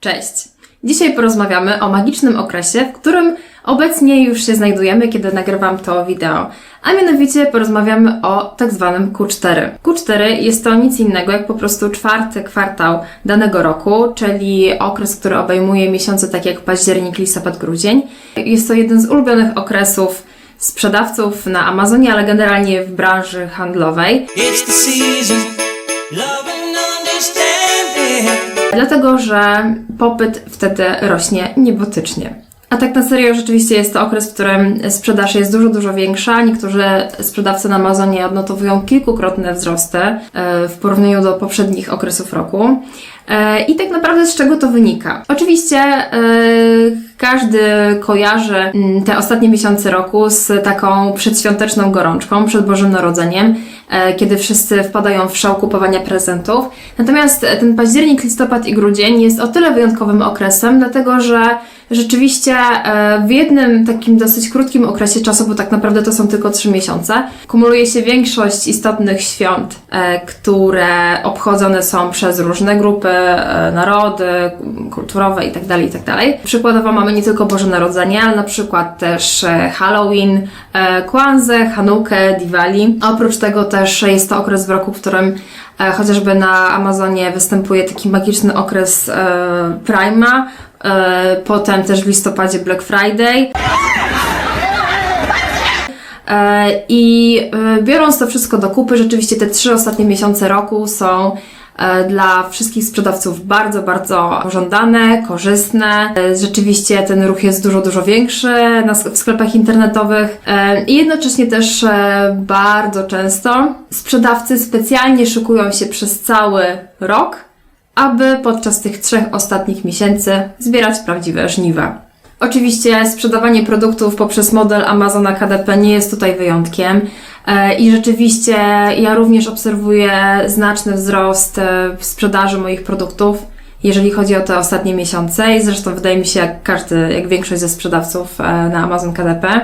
Cześć! Dzisiaj porozmawiamy o magicznym okresie, w którym obecnie już się znajdujemy, kiedy nagrywam to wideo. A mianowicie porozmawiamy o tak zwanym Q4. Q4 jest to nic innego jak po prostu czwarty kwartał danego roku, czyli okres, który obejmuje miesiące takie jak październik, listopad, grudzień. Jest to jeden z ulubionych okresów sprzedawców na Amazonie, ale generalnie w branży handlowej. It's the season. Dlatego, że popyt wtedy rośnie niebotycznie. A tak na serio, rzeczywiście jest to okres, w którym sprzedaż jest dużo, dużo większa. Niektórzy sprzedawcy na Amazonie odnotowują kilkukrotne wzrosty e, w porównaniu do poprzednich okresów roku. E, I tak naprawdę z czego to wynika? Oczywiście e, każdy kojarzy mm, te ostatnie miesiące roku z taką przedświąteczną gorączką, przed Bożym Narodzeniem, e, kiedy wszyscy wpadają w szał kupowania prezentów. Natomiast ten październik, listopad i grudzień jest o tyle wyjątkowym okresem, dlatego że rzeczywiście e, w jednym takim dosyć krótkim okresie czasu, bo tak naprawdę to są tylko trzy miesiące, kumuluje się większość istotnych świąt, e, które obchodzone są przez różne grupy, e, narody, kulturowe itd., itd. Przykładowo mamy nie tylko Boże Narodzenie, ale na przykład też Halloween, e, Kwanzę, Hanukę, Diwali. Oprócz tego też jest to okres w roku, w którym chociażby na Amazonie występuje taki magiczny okres Prima, potem też w listopadzie Black Friday. E, I e, biorąc to wszystko do kupy, rzeczywiście te trzy ostatnie miesiące roku są e, dla wszystkich sprzedawców bardzo, bardzo pożądane, korzystne. E, Rzeczywiście ten ruch jest dużo, dużo większy w sklepach internetowych E, i jednocześnie też e, bardzo często sprzedawcy specjalnie szykują się przez cały rok, aby podczas tych trzech ostatnich miesięcy zbierać prawdziwe żniwa. Oczywiście sprzedawanie produktów poprzez model Amazona KDP nie jest tutaj wyjątkiem E, i rzeczywiście ja również obserwuję znaczny wzrost e, sprzedaży moich produktów, jeżeli chodzi o te ostatnie miesiące i zresztą wydaje mi się, jak każdy, jak większość ze sprzedawców e, na Amazon KDP.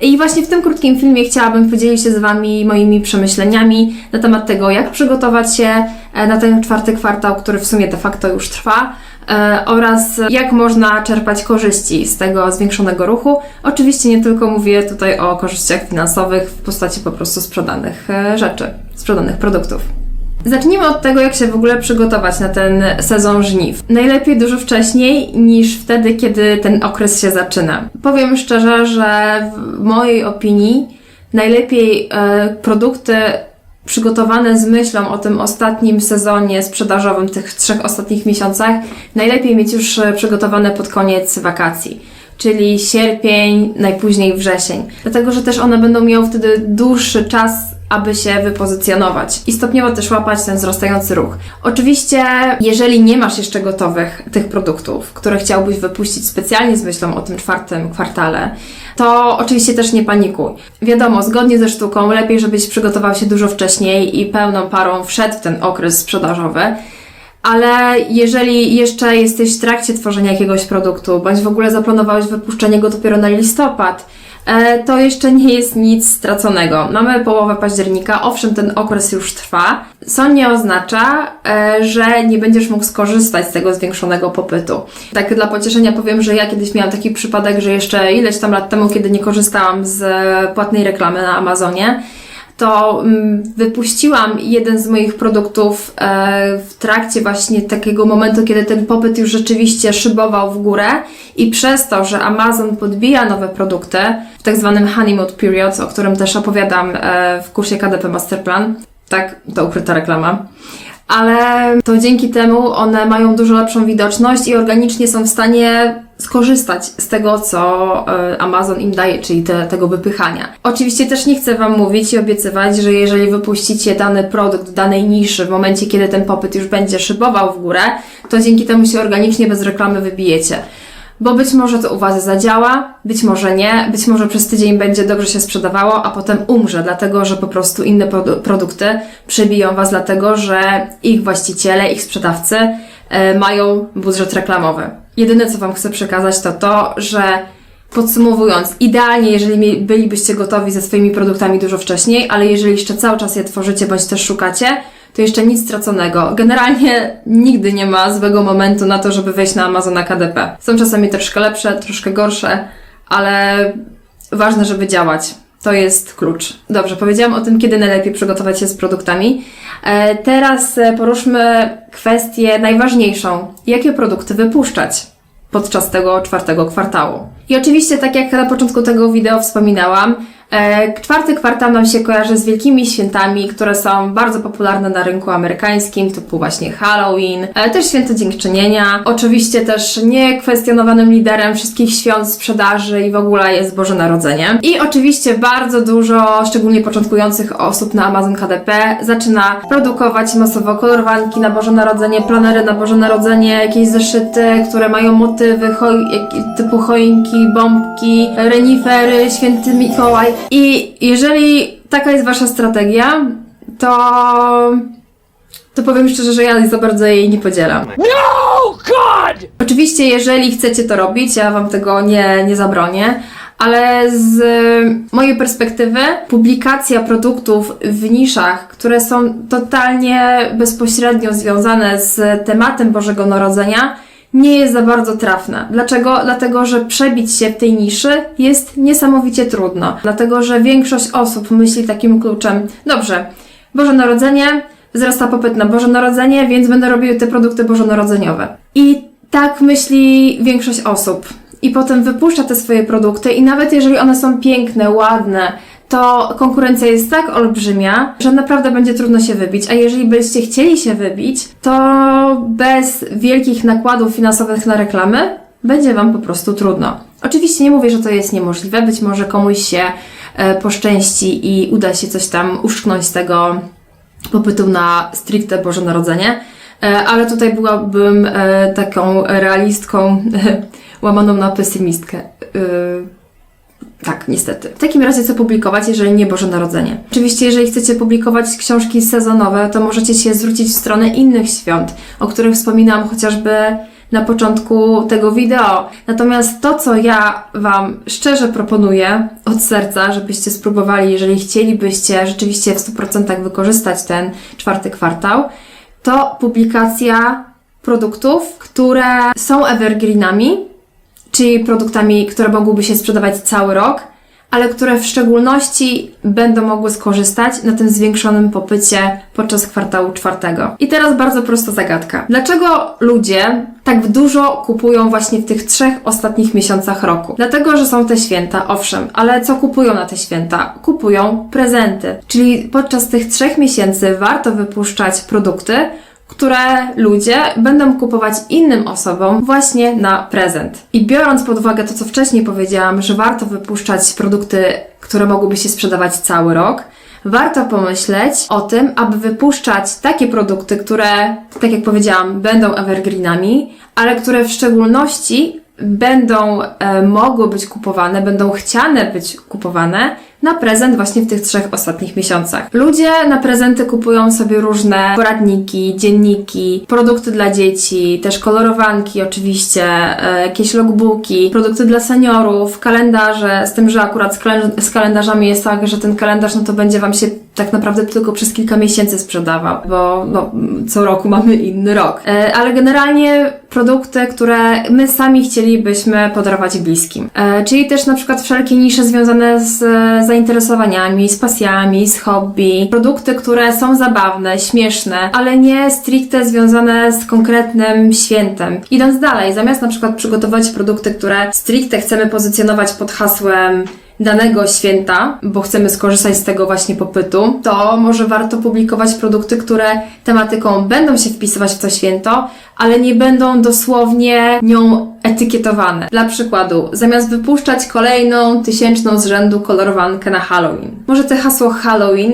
I właśnie w tym krótkim filmie chciałabym podzielić się z Wami moimi przemyśleniami na temat tego, jak przygotować się e, na ten czwarty kwartał, który w sumie de facto już trwa, e, oraz jak można czerpać korzyści z tego zwiększonego ruchu. Oczywiście nie tylko mówię tutaj o korzyściach finansowych w postaci po prostu sprzedanych e, rzeczy, sprzedanych produktów. Zacznijmy od tego, jak się w ogóle przygotować na ten sezon żniw. Najlepiej dużo wcześniej niż wtedy, kiedy ten okres się zaczyna. Powiem szczerze, że w mojej opinii najlepiej e, produkty przygotowane z myślą o tym ostatnim sezonie sprzedażowym, tych trzech ostatnich miesiącach, najlepiej mieć już e, przygotowane pod koniec wakacji. Czyli sierpień, najpóźniej wrzesień. Dlatego, że też one będą miały wtedy dłuższy czas aby się wypozycjonować i stopniowo też łapać ten wzrastający ruch. Oczywiście, jeżeli nie masz jeszcze gotowych tych produktów, które chciałbyś wypuścić specjalnie z myślą o tym czwartym kwartale, to oczywiście też nie panikuj. Wiadomo, zgodnie ze sztuką, lepiej, żebyś przygotował się dużo wcześniej i pełną parą wszedł w ten okres sprzedażowy. Ale jeżeli jeszcze jesteś w trakcie tworzenia jakiegoś produktu, bądź w ogóle zaplanowałeś wypuszczenie go dopiero na listopad, to jeszcze nie jest nic straconego. Mamy połowę października, owszem, ten okres już trwa, co nie oznacza, e, że nie będziesz mógł skorzystać z tego zwiększonego popytu. Tak dla pocieszenia powiem, że ja kiedyś miałam taki przypadek, że jeszcze ileś tam lat temu, kiedy nie korzystałam z e, płatnej reklamy na Amazonie, to mm, wypuściłam jeden z moich produktów e, w trakcie właśnie takiego momentu, kiedy ten popyt już rzeczywiście szybował w górę i przez to, że Amazon podbija nowe produkty w tak zwanym honeymoon period, o którym też opowiadam e, w kursie KDP Masterplan, tak, to ukryta reklama, ale to dzięki temu one mają dużo lepszą widoczność i organicznie są w stanie skorzystać z tego, co e, Amazon im daje, czyli te, tego wypychania. Oczywiście też nie chcę Wam mówić i obiecywać, że jeżeli wypuścicie dany produkt danej niszy w momencie, kiedy ten popyt już będzie szybował w górę, to dzięki temu się organicznie bez reklamy wybijecie. Bo być może to u Was zadziała, być może nie, być może przez tydzień będzie dobrze się sprzedawało, a potem umrze, dlatego że po prostu inne produ- produkty przebiją Was, dlatego że ich właściciele, ich sprzedawcy e, mają budżet reklamowy. Jedyne, co Wam chcę przekazać, to to, że Podsumowując, idealnie, jeżeli bylibyście gotowi ze swoimi produktami dużo wcześniej, ale jeżeli jeszcze cały czas je tworzycie bądź też szukacie, to jeszcze nic straconego. Generalnie nigdy nie ma złego momentu na to, żeby wejść na Amazona KDP. Są czasami troszkę lepsze, troszkę gorsze, ale ważne, żeby działać. To jest klucz. Dobrze, powiedziałam o tym, kiedy najlepiej przygotować się z produktami. E, teraz e, poruszmy kwestię najważniejszą. Jakie produkty wypuszczać podczas tego czwartego kwartału? I oczywiście, tak jak na początku tego wideo wspominałam, czwarty kwartał nam się kojarzy z wielkimi świętami, które są bardzo popularne na rynku amerykańskim, typu właśnie Halloween, e, też święto dziękczynienia. Oczywiście też niekwestionowanym liderem wszystkich świąt sprzedaży i w ogóle jest Boże Narodzenie. I oczywiście bardzo dużo, szczególnie początkujących osób na Amazon KDP zaczyna produkować masowo kolorowanki na Boże Narodzenie, planery na Boże Narodzenie, jakieś zeszyty, które mają motywy jak- typu choinki, bombki, renifery, święty Mikołaj. I jeżeli taka jest Wasza strategia, to to powiem szczerze, że ja za bardzo jej nie podzielam. No, God! Oczywiście, jeżeli chcecie to robić, ja Wam tego nie, nie zabronię, ale z mojej perspektywy publikacja produktów w niszach, które są totalnie bezpośrednio związane z tematem Bożego Narodzenia, nie jest za bardzo trafna. Dlaczego? Dlatego, że przebić się w tej niszy jest niesamowicie trudno. Dlatego, że większość osób myśli takim kluczem, dobrze, Boże Narodzenie, wzrasta popyt na Boże Narodzenie, więc będę robił te produkty bożonarodzeniowe. I tak myśli większość osób. I potem wypuszcza te swoje produkty i nawet jeżeli one są piękne, ładne, to konkurencja jest tak olbrzymia, że naprawdę będzie trudno się wybić. A jeżeli byście chcieli się wybić, to bez wielkich nakładów finansowych na reklamy będzie Wam po prostu trudno. Oczywiście nie mówię, że to jest niemożliwe. Być może komuś się e, poszczęści i uda się coś tam uszczknąć z tego popytu na stricte Boże Narodzenie, E, ale tutaj byłabym e, taką realistką łamaną na pesymistkę. Tak, niestety. W takim razie co publikować, jeżeli nie Boże Narodzenie? Oczywiście, jeżeli chcecie publikować książki sezonowe, to możecie się zwrócić w stronę innych świąt, o których wspominałam chociażby na początku tego wideo. Natomiast to, co ja Wam szczerze proponuję od serca, żebyście spróbowali, jeżeli chcielibyście rzeczywiście w 100% wykorzystać ten czwarty kwartał, to publikacja produktów, które są evergreenami, czyli produktami, które mogłyby się sprzedawać cały rok, ale które w szczególności będą mogły skorzystać na tym zwiększonym popycie podczas kwartału czwartego. I teraz bardzo prosta zagadka. Dlaczego ludzie tak dużo kupują właśnie w tych trzech ostatnich miesiącach roku? Dlatego, że są te święta, owszem, ale co kupują na te święta? Kupują prezenty. Czyli podczas tych trzech miesięcy warto wypuszczać produkty, które ludzie będą kupować innym osobom właśnie na prezent. I biorąc pod uwagę to, co wcześniej powiedziałam, że warto wypuszczać produkty, które mogłyby się sprzedawać cały rok, warto pomyśleć o tym, aby wypuszczać takie produkty, które, tak jak powiedziałam, będą evergreenami, ale które w szczególności będą e, mogły być kupowane, będą chciane być kupowane na prezent właśnie w tych trzech ostatnich miesiącach. Ludzie na prezenty kupują sobie różne poradniki, dzienniki, produkty dla dzieci, też kolorowanki oczywiście, e, jakieś logbooki, produkty dla seniorów, kalendarze, z tym, że akurat z, kalend- z kalendarzami jest tak, że ten kalendarz no to będzie Wam się tak naprawdę tylko przez kilka miesięcy sprzedawał, bo no, co roku mamy inny rok. E, ale generalnie produkty, które my sami chcielibyśmy podarować bliskim. E, czyli też na przykład wszelkie nisze związane z e, zainteresowaniami, z pasjami, z hobby. Produkty, które są zabawne, śmieszne, ale nie stricte związane z konkretnym świętem. Idąc dalej, zamiast na przykład przygotować produkty, które stricte chcemy pozycjonować pod hasłem danego święta, bo chcemy skorzystać z tego właśnie popytu, to może warto publikować produkty, które tematyką będą się wpisywać w to święto, ale nie będą dosłownie nią etykietowane. Dla przykładu, zamiast wypuszczać kolejną tysięczną z rzędu kolorowankę na Halloween, może te hasło Halloween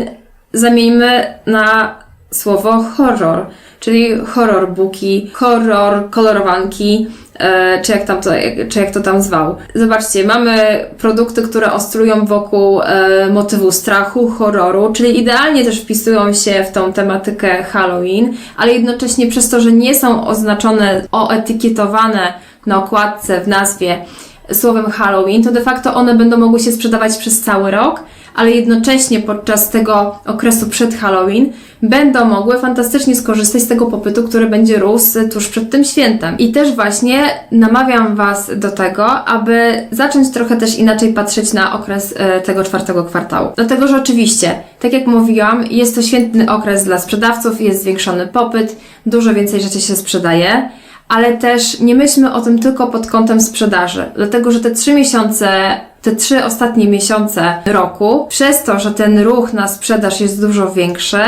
zamieńmy na słowo horror, czyli horror booki, horror kolorowanki, czy jak, tam to, czy jak to tam zwał. Zobaczcie, mamy produkty, które oscylują wokół e, motywu strachu, horroru, czyli idealnie też wpisują się w tą tematykę Halloween, ale jednocześnie przez to, że nie są oznaczone, oetykietowane na okładce, w nazwie słowem Halloween, to de facto one będą mogły się sprzedawać przez cały rok, ale jednocześnie podczas tego okresu przed Halloween będą mogły fantastycznie skorzystać z tego popytu, który będzie rósł tuż przed tym świętem. I też właśnie namawiam Was do tego, aby zacząć trochę też inaczej patrzeć na okres e, tego czwartego kwartału. Dlatego, że oczywiście, tak jak mówiłam, jest to świetny okres dla sprzedawców, jest zwiększony popyt, dużo więcej rzeczy się sprzedaje ale też nie myślmy o tym tylko pod kątem sprzedaży, dlatego że te trzy miesiące, te trzy ostatnie miesiące roku, przez to, że ten ruch na sprzedaż jest dużo większy,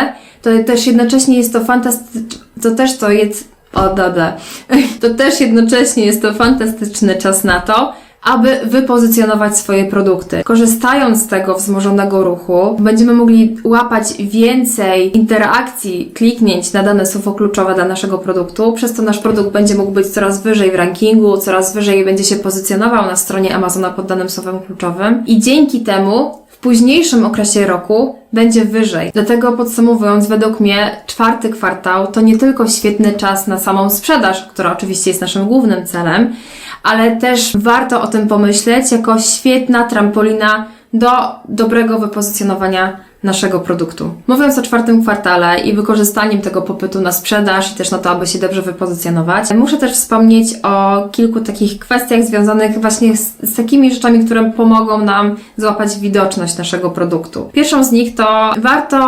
to też jednocześnie jest to fantastyczne, to też to jest, o dobra, to też jednocześnie jest to fantastyczny czas na to, aby wypozycjonować swoje produkty. Korzystając z tego wzmożonego ruchu, będziemy mogli łapać więcej interakcji, kliknięć na dane słowo kluczowe dla naszego produktu, przez to nasz produkt będzie mógł być coraz wyżej w rankingu, coraz wyżej będzie się pozycjonował na stronie Amazona pod danym słowem kluczowym i dzięki temu późniejszym okresie roku będzie wyżej. Dlatego podsumowując, według mnie czwarty kwartał to nie tylko świetny czas na samą sprzedaż, która oczywiście jest naszym głównym celem, ale też warto o tym pomyśleć jako świetna trampolina do dobrego wypozycjonowania naszego produktu. Mówiąc o czwartym kwartale i wykorzystaniem tego popytu na sprzedaż i też na to, aby się dobrze wypozycjonować, muszę też wspomnieć o kilku takich kwestiach związanych właśnie z, z takimi rzeczami, które pomogą nam złapać widoczność naszego produktu. Pierwszą z nich to warto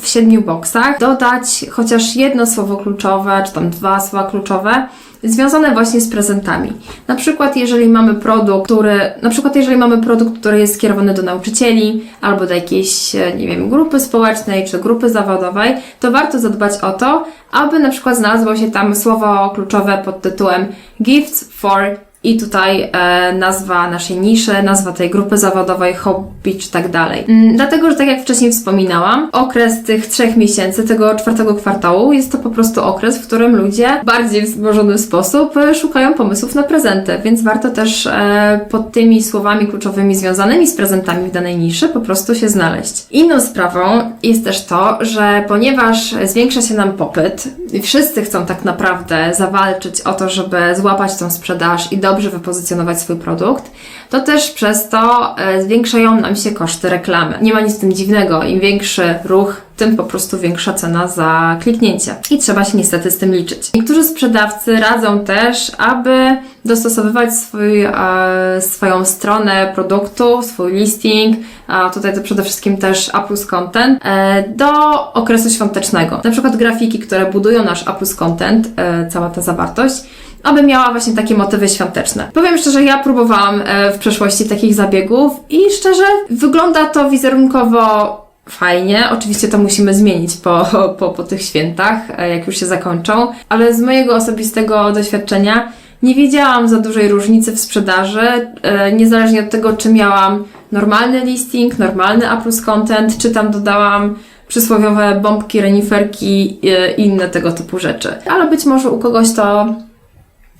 w siedmiu boksach dodać chociaż jedno słowo kluczowe, czy tam dwa słowa kluczowe, związane właśnie z prezentami. Na przykład, jeżeli mamy produkt, który, na przykład, jeżeli mamy produkt, który jest skierowany do nauczycieli albo do jakiejś, e, nie wiem, grupy społecznej czy grupy zawodowej, to warto zadbać o to, aby na przykład znalazło się tam słowo kluczowe pod tytułem Gifts for i tutaj e, nazwa naszej niszy, nazwa tej grupy zawodowej, hobby czy tak dalej. Mm, dlatego, że tak jak wcześniej wspominałam, okres tych trzech miesięcy, tego czwartego kwartału, jest to po prostu okres, w którym ludzie w bardziej wzmożony sposób e, szukają pomysłów na prezenty, więc warto też e, pod tymi słowami kluczowymi związanymi z prezentami w danej niszy po prostu się znaleźć. Inną sprawą jest też to, że ponieważ zwiększa się nam popyt wszyscy chcą tak naprawdę zawalczyć o to, żeby złapać tą sprzedaż i dobrze wypozycjonować swój produkt, to też przez to e, zwiększają nam się koszty reklamy. Nie ma nic z tym dziwnego. Im większy ruch, tym po prostu większa cena za kliknięcie. I trzeba się niestety z tym liczyć. Niektórzy sprzedawcy radzą też, aby dostosowywać swój, e, swoją stronę produktu, swój listing, a tutaj to przede wszystkim też A plus content, e, do okresu świątecznego. Na przykład grafiki, które budują nasz A plus content, cała ta zawartość, aby miała właśnie takie motywy świąteczne. Powiem szczerze, ja próbowałam e, w przeszłości takich zabiegów i szczerze wygląda to wizerunkowo fajnie. Oczywiście to musimy zmienić po, po, po tych świętach, e, jak już się zakończą, ale z mojego osobistego doświadczenia nie widziałam za dużej różnicy w sprzedaży, e, niezależnie od tego, czy miałam normalny listing, normalny A plus content, czy tam dodałam przysłowiowe bombki, reniferki i inne tego typu rzeczy. Ale być może u kogoś to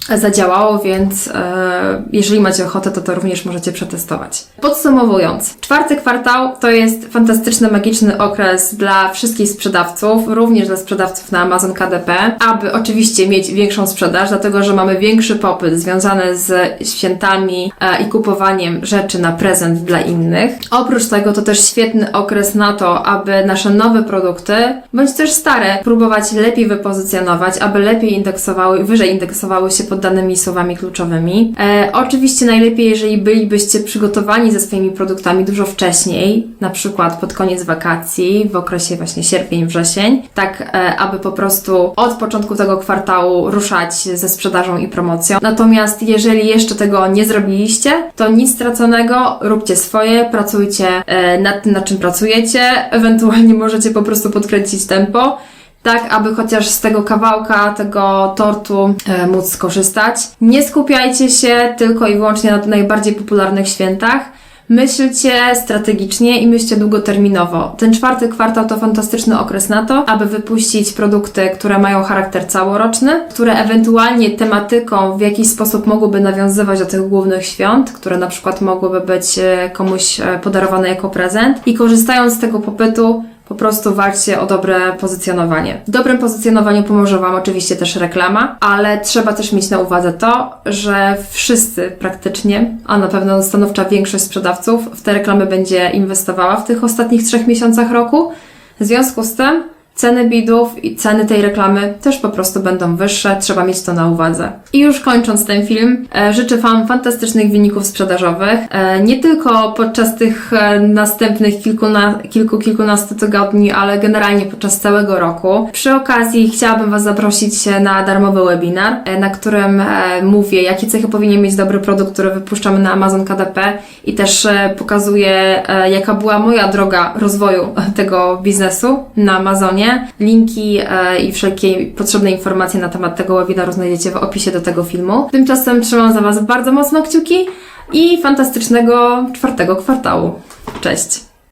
zadziałało, więc e, jeżeli macie ochotę, to to również możecie przetestować. Podsumowując, czwarty kwartał to jest fantastyczny, magiczny okres dla wszystkich sprzedawców, również dla sprzedawców na Amazon KDP, aby oczywiście mieć większą sprzedaż, dlatego że mamy większy popyt związany z świętami e, i kupowaniem rzeczy na prezent dla innych. Oprócz tego to też świetny okres na to, aby nasze nowe produkty, bądź też stare, próbować lepiej wypozycjonować, aby lepiej indeksowały, wyżej indeksowały się pod danymi słowami kluczowymi. E, oczywiście najlepiej, jeżeli bylibyście przygotowani ze swoimi produktami dużo wcześniej, na przykład pod koniec wakacji, w okresie właśnie sierpień, wrzesień, tak e, aby po prostu od początku tego kwartału ruszać ze sprzedażą i promocją. Natomiast jeżeli jeszcze tego nie zrobiliście, to nic straconego, róbcie swoje, pracujcie e, nad tym, nad czym pracujecie, ewentualnie możecie po prostu podkręcić tempo tak aby chociaż z tego kawałka, tego tortu e, móc skorzystać. Nie skupiajcie się tylko i wyłącznie na najbardziej popularnych świętach. Myślcie strategicznie i myślcie długoterminowo. Ten czwarty kwartał to fantastyczny okres na to, aby wypuścić produkty, które mają charakter całoroczny, które ewentualnie tematyką w jakiś sposób mogłyby nawiązywać do tych głównych świąt, które na przykład mogłyby być e, komuś e, podarowane jako prezent i korzystając z tego popytu, po prostu walczcie o dobre pozycjonowanie. W dobrym pozycjonowaniu pomoże Wam oczywiście też reklama, ale trzeba też mieć na uwadze to, że wszyscy praktycznie, a na pewno stanowcza większość sprzedawców w te reklamy będzie inwestowała w tych ostatnich trzech miesiącach roku. W związku z tym ceny bidów i ceny tej reklamy też po prostu będą wyższe, trzeba mieć to na uwadze. I już kończąc ten film, e, życzę Wam fantastycznych wyników sprzedażowych, e, nie tylko podczas tych e, następnych kilkuna, kilku, kilkunastu tygodni, ale generalnie podczas całego roku. Przy okazji chciałabym Was zaprosić na darmowy webinar, na którym mówię, jakie cechy powinien mieć dobry produkt, który wypuszczamy na Amazon KDP i też pokazuję, jaka była moja droga rozwoju tego biznesu na Amazonie. Linki e, i wszelkie potrzebne informacje na temat tego webinaru znajdziecie w opisie do tego filmu. Tymczasem trzymam za Was bardzo mocno kciuki i fantastycznego czwartego kwartału. Cześć!